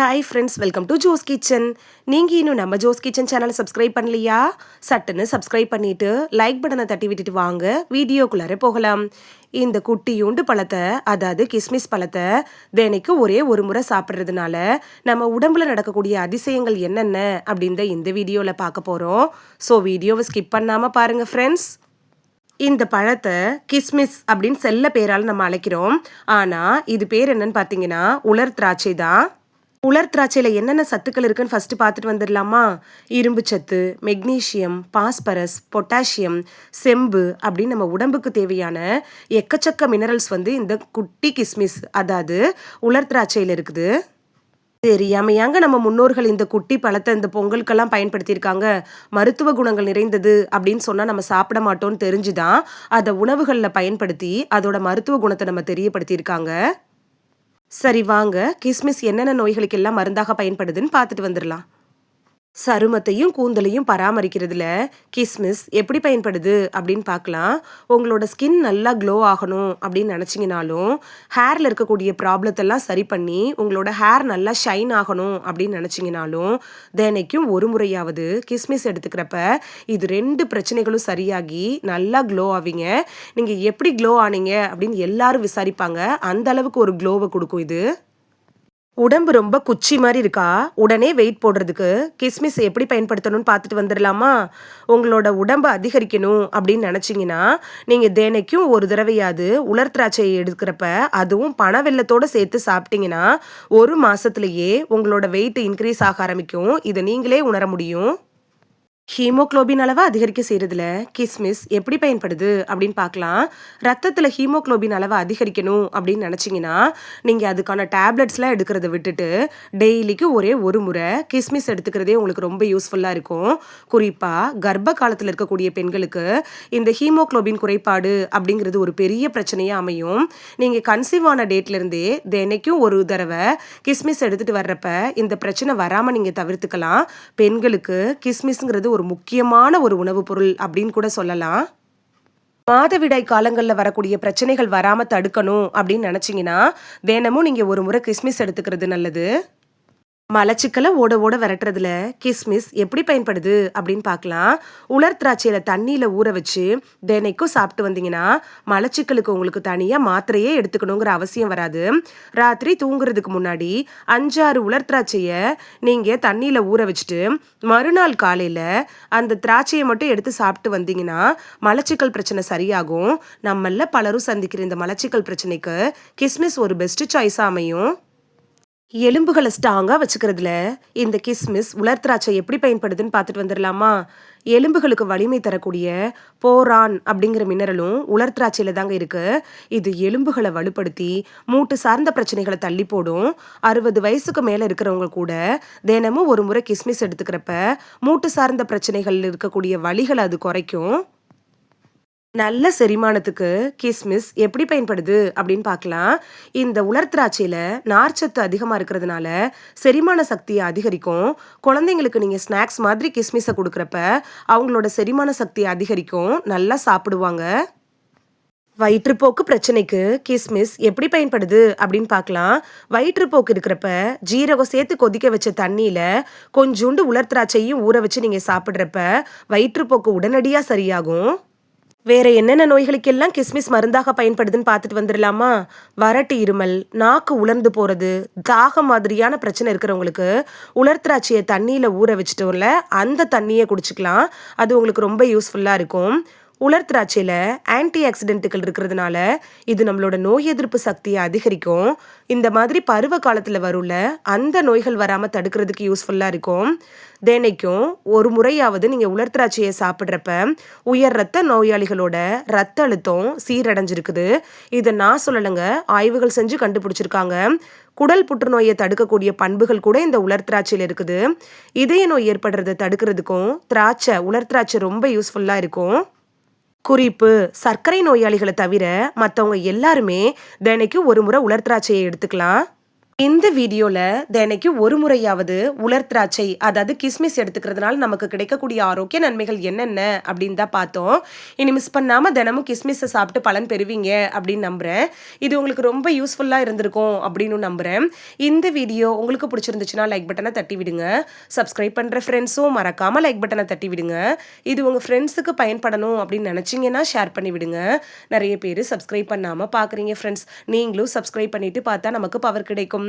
Hi friends welcome to Jo's kitchen நீங்கள் இன்னும் நம்ம ஜோஸ் கிச்சன் சேனலை சப்ஸ்கிரைப் பண்ணலையா? சட்டுன்னு சப்ஸ்கிரைப் பண்ணிவிட்டு லைக் பட்டனை தட்டி விட்டுட்டு வாங்க. வீடியோக்குள்ளார போகலாம். இந்த குட்டியூண்டு பழத்தை அதாவது கிஸ்மிஸ் பழத்தை தினைக்கும் ஒரே ஒரு முறை சாப்பிட்றதுனால நம்ம உடம்புல நடக்கக்கூடிய அதிசயங்கள் என்னென்ன அப்படின்ற இந்த வீடியோவில் பார்க்க போகிறோம் ஸோ வீடியோவை ஸ்கிப் பண்ணாமல் பாருங்கள் ஃப்ரெண்ட்ஸ் இந்த பழத்தை கிஸ்மிஸ் அப்படின்னு செல்ல பேரால் நம்ம அழைக்கிறோம். ஆனால் இது பேர் என்னன்னு பார்த்தீங்கன்னா உலர் திராட்சை தான் உலர் திராட்சையில் என்னென்ன சத்துக்கள் இருக்குன்னு ஃபஸ்ட்டு பார்த்துட்டு வந்துடலாமா? இரும்பு சத்து மெக்னீஷியம் பாஸ்பரஸ் பொட்டாசியம் செம்பு அப்படின்னு நம்ம உடம்புக்கு தேவையான எக்கச்சக்க மினரல்ஸ் வந்து இந்த குட்டி கிஸ்மிஸ் அதாவது உலர் திராட்சையில் இருக்குது. தெரியாமையாங்க நம்ம முன்னோர்கள் இந்த குட்டி பழத்தை இந்த பொங்கலுக்கெல்லாம் பயன்படுத்தியிருக்காங்க? மருத்துவ குணங்கள் நிறைந்தது அப்படின்னு சொன்னால் நம்ம சாப்பிட மாட்டோம்னு தெரிஞ்சுதான் அதை உணவுகளில் பயன்படுத்தி அதோட மருத்துவ குணத்தை நம்ம தெரியப்படுத்தியிருக்காங்க. சரி வாங்க கிஸ்மிஸ் என்னென்ன நோய்களுக்கு எல்லாம் மருந்தாக பயன்படுதுன்னு பார்த்துட்டு வந்துடலாம். சருமத்தையும் கூந்தலையும் பராமரிக்கிறதுல கிஸ்மிஸ் எப்படி பயன்படுது அப்படின்னு பார்க்கலாம். உங்களோட ஸ்கின் நல்லா க்ளோ ஆகணும் அப்படின்னு நினச்சிங்கனாலும் ஹேரில் இருக்கக்கூடிய ப்ராப்ளத்தெல்லாம் சரி பண்ணி உங்களோட ஹேர் நல்லா ஷைன் ஆகணும் அப்படின்னு நினச்சிங்கனாலும் தினைக்கும் ஒரு முறையாவது கிஸ்மிஸ் எடுத்துக்கிறப்ப இது ரெண்டு பிரச்சனைகளும் சரியாகி நல்லா க்ளோ ஆவீங்க. நீங்கள் எப்படி க்ளோ ஆனீங்க அப்படின்னு எல்லாரும் விசாரிப்பாங்க. அந்த அளவுக்கு ஒரு க்ளோவை கொடுக்கும் இது. உடம்பு ரொம்ப குச்சி மாதிரி இருக்கா? உடனே வெயிட் போடுறதுக்கு கிஸ்மிஸ் எப்படி பயன்படுத்தணும்னு பார்த்துட்டு வந்துடலாமா? உங்களோட உடம்பு அதிகரிக்கணும் அப்படின்னு நினச்சிங்கன்னா நீங்கள் தினைக்கும் ஒரு தடவையாவது உலர் திராட்சையை எடுக்கிறப்ப அதுவும் பண வெள்ளத்தோடு சேர்த்து சாப்பிட்டீங்கன்னா ஒரு மாதத்துலேயே உங்களோட வெயிட் இன்க்ரீஸ் ஆக ஆரம்பிக்கும். இதை நீங்களே உணர முடியும். ஹீமோக்ளோபின் அளவை அதிகரிக்க செய்கிறதுல கிஸ்மிஸ் எப்படி பயன்படுது அப்படின்னு பார்க்கலாம். ரத்தத்தில் ஹீமோக்ளோபின் அளவை அதிகரிக்கணும் அப்படின்னு நினச்சிங்கன்னா நீங்கள் அதுக்கான டேப்லெட்ஸ்லாம் எடுக்கிறத விட்டுட்டு டெய்லிக்கு ஒரே ஒரு முறை கிஸ்மிஸ் எடுத்துக்கிறதே உங்களுக்கு ரொம்ப யூஸ்ஃபுல்லாக இருக்கும். குறிப்பாக கர்ப்ப காலத்தில் இருக்கக்கூடிய பெண்களுக்கு இந்த ஹீமோக்ளோபின் குறைபாடு அப்படிங்கிறது ஒரு பெரிய பிரச்சனையாக அமையும். நீங்கள் கன்சீவ் ஆன டேட்லேருந்தே தினைக்கும் ஒரு தடவை கிஸ்மிஸ் எடுத்துகிட்டு வர்றப்ப இந்த பிரச்சனை வராமல் நீங்கள் தவிர்த்துக்கலாம். பெண்களுக்கு கிஸ்மிஸ்ங்கிறது ஒரு ஒரு முக்கியமான ஒரு உணவுப் பொருள் அப்படின்னு கூட சொல்லலாம். மாதவிடாய் காலங்களில் வரக்கூடிய பிரச்சனைகள் வராமல் தடுக்கணும் அப்படின்னு நினச்சிங்கன்னா தினமும் நீங்கள் ஒரு முறை கிஸ்மிஸ் எடுத்துக்கிறது நல்லது. மலச்சிக்கலை ஓட ஓட விரட்டுறதுல கிஸ்மிஸ் எப்படி பயன்படுது அப்படின்னு பார்க்கலாம். உலர் திராட்சையில தண்ணியில ஊற வச்சு தினைக்கும் சாப்பிட்டு வந்தீங்கன்னா மலச்சிக்கலுக்கு உங்களுக்கு தனியாக மாத்திரையே எடுத்துக்கணுங்கிற அவசியம் வராது. ராத்திரி தூங்குறதுக்கு முன்னாடி அஞ்சாறு உலர் திராட்சையை நீங்கள் தண்ணியில் ஊற வச்சுட்டு மறுநாள் காலையில் அந்த திராட்சையை மட்டும் எடுத்து சாப்பிட்டு வந்தீங்கன்னா மலச்சிக்கல் பிரச்சனை சரியாகும். நம்மள பலரும் சந்திக்கிற இந்த மலச்சிக்கல் பிரச்சனைக்கு கிஸ்மிஸ் ஒரு பெஸ்ட் சாய்ஸாக அமையும். எலும்புகளை ஸ்ட்ராங்காக வச்சுக்கிறதுல இந்த கிஸ்மிஸ் உலர் திராட்சை எப்படி பயன்படுதுன்னு பார்த்துட்டு வந்துடலாமா எலும்புகளுக்கு வலிமை தரக்கூடிய போரான் அப்படிங்கிற மினரலும் உலர் திராட்சையில் தாங்க இருக்குது இது எலும்புகளை வலுப்படுத்தி மூட்டு சார்ந்த பிரச்சனைகளை தள்ளி போடும். அறுபது வயசுக்கு மேலே இருக்கிறவங்க கூட தினமும் ஒரு முறை கிஸ்மிஸ் எடுத்துக்கிறப்ப மூட்டு சார்ந்த பிரச்சனைகள் இருக்கக்கூடிய வழிகளை அது குறைக்கும். நல்ல செரிமானத்துக்கு கிஸ்மிஸ் எப்படி பயன்படுது அப்படின்னு பார்க்கலாம். இந்த உலர் திராட்சையில் நார்ச்சத்து அதிகமாக இருக்கிறதுனால செரிமான சக்தியை அதிகரிக்கும். குழந்தைங்களுக்கு நீங்கள் ஸ்நாக்ஸ் மாதிரி கிஸ்மிஸை கொடுக்குறப்ப அவங்களோட செரிமான சக்தியை அதிகரிக்கும். நல்லா சாப்பிடுவாங்க. வயிற்றுப்போக்கு பிரச்சனைக்கு கிஸ்மிஸ் எப்படி பயன்படுது அப்படின்னு பார்க்கலாம். வயிற்றுப்போக்கு இருக்கிறப்ப ஜீரகம் சேர்த்து கொதிக்க வச்ச தண்ணியில் கொஞ்சோண்டு உலர் திராட்சையும் ஊற வச்சு நீங்கள் சாப்பிட்றப்ப வயிற்றுப்போக்கு உடனடியாக சரியாகும். வேற என்னென்ன நோய்களுக்கெல்லாம் கிஸ்மிஸ் மருந்தாக பயன்படுதுன்னு பார்த்துட்டு வந்துடலாமா? வறட்டு இருமல் நாக்கு உலர்ந்து போகிறது தாகம் மாதிரியான பிரச்சனை இருக்கிறவங்களுக்கு உலர் திராட்சையை தண்ணியில் ஊற வச்சுட்டோம்ல அந்த தண்ணியை குடிச்சிக்கலாம். அது உங்களுக்கு ரொம்ப யூஸ்ஃபுல்லாக இருக்கும். உலர் திராட்சையில் ஆன்டி ஆக்சிடென்ட்டுகள் இருக்கிறதுனால இது நம்மளோட நோய் எதிர்ப்பு சக்தியை அதிகரிக்கும். இந்த மாதிரி பருவ காலத்தில் வரும்ல அந்த நோய்கள் வராமல் தடுக்கிறதுக்கு யூஸ்ஃபுல்லாக இருக்கும். தினைக்கும் ஒரு முறையாவது நீங்கள் உலர் திராட்சையை சாப்பிட்றப்ப உயர் ரத்த நோயாளிகளோட ரத்த அழுத்தம் சீரடைஞ்சிருக்குது. இதை நான் சொல்லலைங்க ஆய்வுகள் செஞ்சு கண்டுபிடிச்சிருக்காங்க. குடல் புற்றுநோயை தடுக்கக்கூடிய பண்புகள் கூட இந்த உலர் திராட்சையில் இருக்குது. இதய நோய் ஏற்படுறதை தடுக்கிறதுக்கும் திராட்சை உலர் திராட்சை ரொம்ப யூஸ்ஃபுல்லாக இருக்கும். குறிப்பு சர்க்கரை நோயாளிகளை தவிர மற்றவங்க எல்லாருமே தினைக்கும் ஒரு முறை உலர் திராட்சையை எடுத்துக்கலாம். இந்த வீடியோவில் தினைக்கு ஒரு முறையாவது உலர் திராட்சை அதாவது கிஸ்மிஸ் எடுத்துக்கிறதுனால நமக்கு கிடைக்கக்கூடிய ஆரோக்கிய நன்மைகள் என்னென்ன அப்படின்னு தான் பார்த்தோம். இனி மிஸ் பண்ணாமல் தினமும் கிஸ்மிஸை சாப்பிட்டு பலன் பெறுவீங்க அப்படின்னு நம்புகிறேன் இது உங்களுக்கு ரொம்ப யூஸ்ஃபுல்லாக இருந்திருக்கும் அப்படின்னு நம்புகிறேன் இந்த வீடியோ உங்களுக்கு பிடிச்சிருந்துச்சுன்னா லைக் பட்டனை தட்டி விடுங்க. சப்ஸ்கிரைப் பண்ணுற ஃப்ரெண்ட்ஸும் மறக்காமல் லைக் பட்டனை தட்டி விடுங்க. இது உங்கள் ஃப்ரெண்ட்ஸுக்கு பயன்படணும் அப்படின்னு நினச்சிங்கன்னா ஷேர் பண்ணி விடுங்க. நிறைய பேர் சப்ஸ்கிரைப் பண்ணாமல் பார்க்குறீங்க ஃப்ரெண்ட்ஸ் நீங்களும் சப்ஸ்கிரைப் பண்ணிவிட்டு பார்த்தா நமக்கு பவர் கிடைக்கும்.